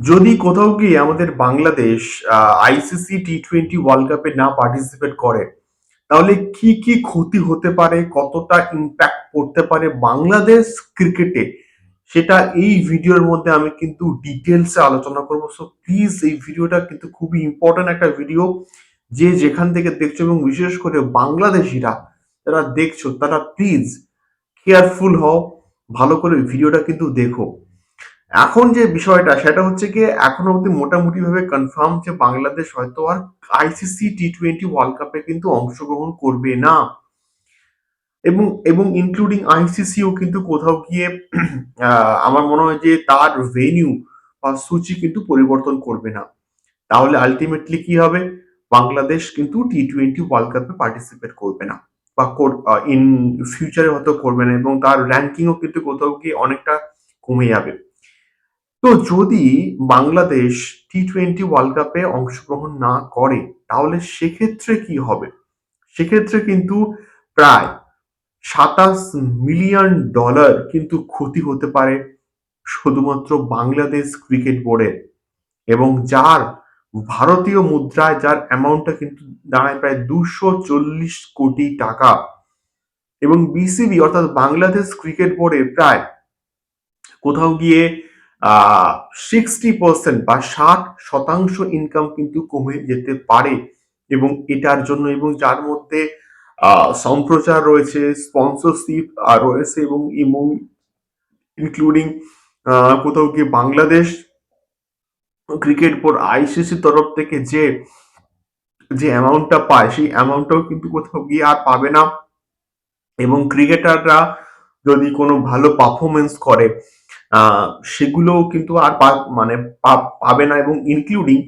যদি কোথাও গিয়ে আমাদের Bangladesh ICC T twenty world কাপে না পার্টিসিপেট করে, তাহলে কি কি ক্ষতি হতে পারে? কতটা ইম্প্যাক্ট পড়তে পারে বাংলাদেশ ক্রিকেটে সেটা এই ভিডিওর মধ্যে আমি কিন্তু ডিটেলসে আলোচনা করব। সো প্লিজ এই ভিডিওটা কিন্তু খুবই ইম্পর্টেন্ট একটা ভিডিও যে যেখান থেকে দেখছ এবং বিশেষ করে বাংলাদেশিরা যারা দেখছ, তারা প্লিজ কেয়ারফুল হও, ভালো করে ভিডিওটা কিন্তু দেখো। এখন যে বিষয়টা, সেটা হচ্ছে কি এখনও অব্দি মোটামুটি ভাবে কনফার্ম যে বাংলাদেশ হয়তো আর আইসিসি টি টোয়েন্টি ওয়ার্ল্ড কাপে কিন্তু অংশগ্রহণ করবে না। এবং এবং ইনক্লুডিং আইসিসিও কিন্তু কোথাও গিয়ে আমার মনে হয় যে তার ভেনিউ বা সূচি কিন্তু পরিবর্তন করবে না। তাহলে আলটিমেটলি কি হবে? বাংলাদেশ কিন্তু টি টোয়েন্টি ওয়ার্ল্ড কাপে পার্টিসিপেট করবে না। বা ইন ফিউচারে হয়তো করবে না এবং তার র্যাঙ্কিংও কিন্তু কোথাও গিয়ে অনেকটা কমে যাবে। তো যদি বাংলাদেশ টি টোয়েন্টি ওয়ার্ল্ড কাপে অংশগ্রহণ না করে, তাহলে সেক্ষেত্রে কি হবে? সেক্ষেত্রে কিন্তু প্রায় সাতাশ মিলিয়ন ডলার কিন্তু ক্ষতি হতে পারে শুধুমাত্র বাংলাদেশ ক্রিকেট বোর্ডের এবং যার ভারতীয় মুদ্রায় যার অ্যামাউন্টটা কিন্তু দাঁড়ায় প্রায় দুশো চল্লিশ কোটি টাকা। এবং বিসিবি অর্থাৎ বাংলাদেশ ক্রিকেট বোর্ডে প্রায় কোথাও গিয়ে সিক্সটি পার্সেন্ট বা ষাট শতাংশ ইনকাম কিন্তু কমে যেতে পারে। এবং এটার জন্য এবং যার মধ্যে সম্প্রচার রয়েছে স্পন্সরশিপ রয়েছে এবং এবং ইনক্লুডিং কোথাও গিয়ে বাংলাদেশ ক্রিকেট বোর্ড আইসিসি তরফ থেকে যে যে অ্যামাউন্টটা পায়, সেই অ্যামাউন্টটাও কিন্তু কোথাও গিয়ে আর পাবে না। এবং ক্রিকেটাররা যদি কোনো ভালো পারফরমেন্স করে আহ, সেগুলোও কিন্তু আর মানে পাবে না এবং ইনক্লুডিং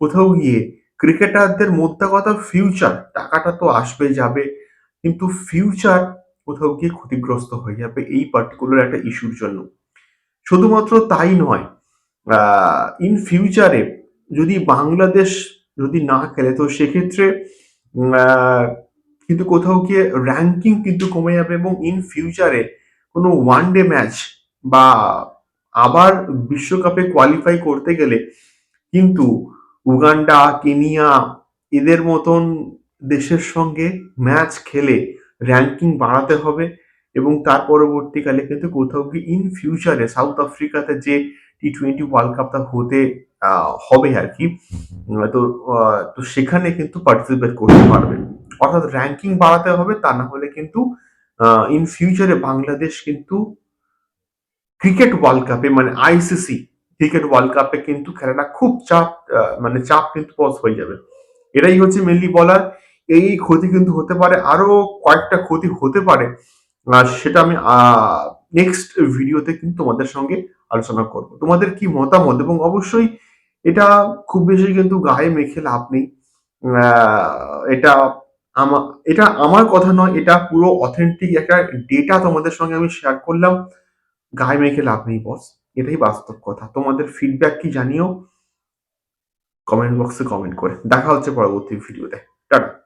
কোথাও গিয়ে ক্রিকেটারদের মধ্যে কথা ফিউচার টাকাটা তো আসবে যাবে কিন্তু ফিউচার কোথাও গিয়ে ক্ষতিগ্রস্ত হয়ে যাবে এই পার্টিকুলার একটা ইস্যুর জন্য। শুধুমাত্র তাই নয় ইন ফিউচারে যদি বাংলাদেশ যদি না খেলে তো সেক্ষেত্রে কিন্তু কোথাও গিয়ে র্যাঙ্কিং কিন্তু কমে যাবে এবং ইন ফিউচারে কোনো ওয়ান ডে ম্যাচ বা আবার বিশ্বকাপে কোয়ালিফাই করতে গেলে কিন্তু উগান্ডা কেনিয়া এদের মতন দেশের সঙ্গে ম্যাচ খেলে র্যাঙ্কিং বাড়াতে হবে এবং তার পরবর্তীকালে কিন্তু কোথাও কি ইন ফিউচারে সাউথ আফ্রিকাতে যে টি টোয়েন্টি ওয়ার্ল্ড কাপটা হতে হবে আর কি তো তো সেখানে কিন্তু পার্টিসিপেট করতে পারবে। অর্থাৎ র্যাঙ্কিং বাড়াতে হবে তা না হলে কিন্তু ইন ফিউচারে বাংলাদেশ কিন্তু ক্রিকেট ওয়ার্ল্ড কাপে মানে আইসিসি ক্রিকেট ওয়ার্ল্ড কাপে কিন্তু খেলাটা খুব চাপ মানে চাপ কিন্তু পজ হয়ে যাবে। এটাই হচ্ছে মেনলি বলার এই ক্ষতি কিন্তু হতে পারে, আরও কয়েকটা ক্ষতি হতে পারে সেটা আমি নেক্সট ভিডিওতে কিন্তু তোমাদের সঙ্গে আলোচনা করব। তোমাদের কি মতামত? এবং অবশ্যই এটা খুব বেশি কিন্তু গায়ে মেখে লাভ নেই। এটা আমার এটা আমার কথা নয়, এটা পুরো অথেন্টিক একটা ডেটা তোমাদের সঙ্গে আমি শেয়ার করলাম। গায়ে মেখে লাভ নেই বস এটাই বাস্তব কথা। তোমাদের ফিডব্যাক কি জানিও? কমেন্ট বক্সে কমেন্ট করে। দেখা হচ্ছে পরবর্তী ভিডিওতে টাটা।